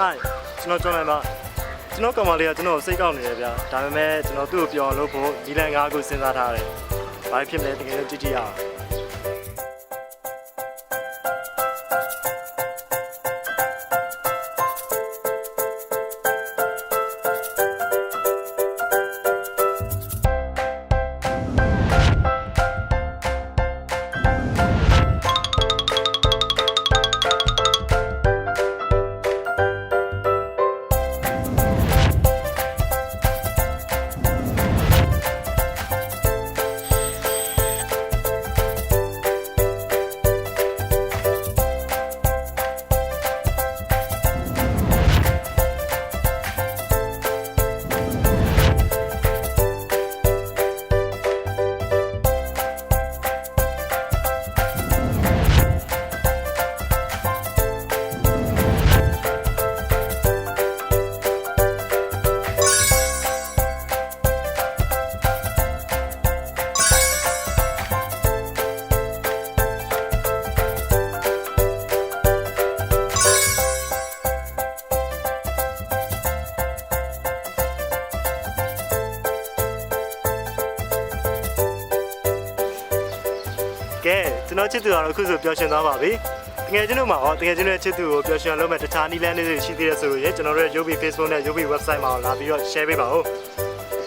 Hi ကျွန်တော်ကျော်နိုင်ပါကျွန်တော်ကောင်မလေးကကျွန်တော်ကိုစိတ်ကောက်နေတယ်ဗျာဒါပေမဲ့ကျွန်တော်သူ့ကိုပြောအောင်လုပ်ဖို့ဒီလန်ကားကိုစဉ်းစားထားတယ်ဘာဖြစ်မလဲတကယ်လို့ကြည့်ကြည့်ရအောင် ကဲကျွန်တော်ချစ်သူကတော့အခုဆိုပျော်ရွှင်သွားပါပြီတကယ်ချင်းတို့မှာဟောတကယ်ချင်းရဲ့ချစ်သူကိုပျော်ရွှင်အောင်လုပ်မဲ့တခြားနည်းလမ်းလေးတွေရှိသေးတယ်ဆိုလို့ရေကျွန်တော်တို့ရဲ့ Yobi Facebook နဲ့ Yobi website မှာလာပြီးတော့ share ပေးပါဦး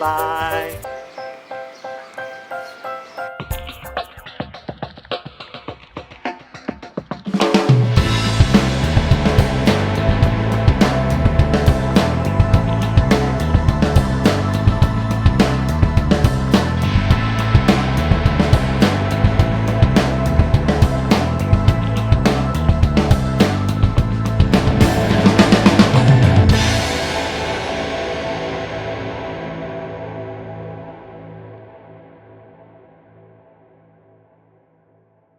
bye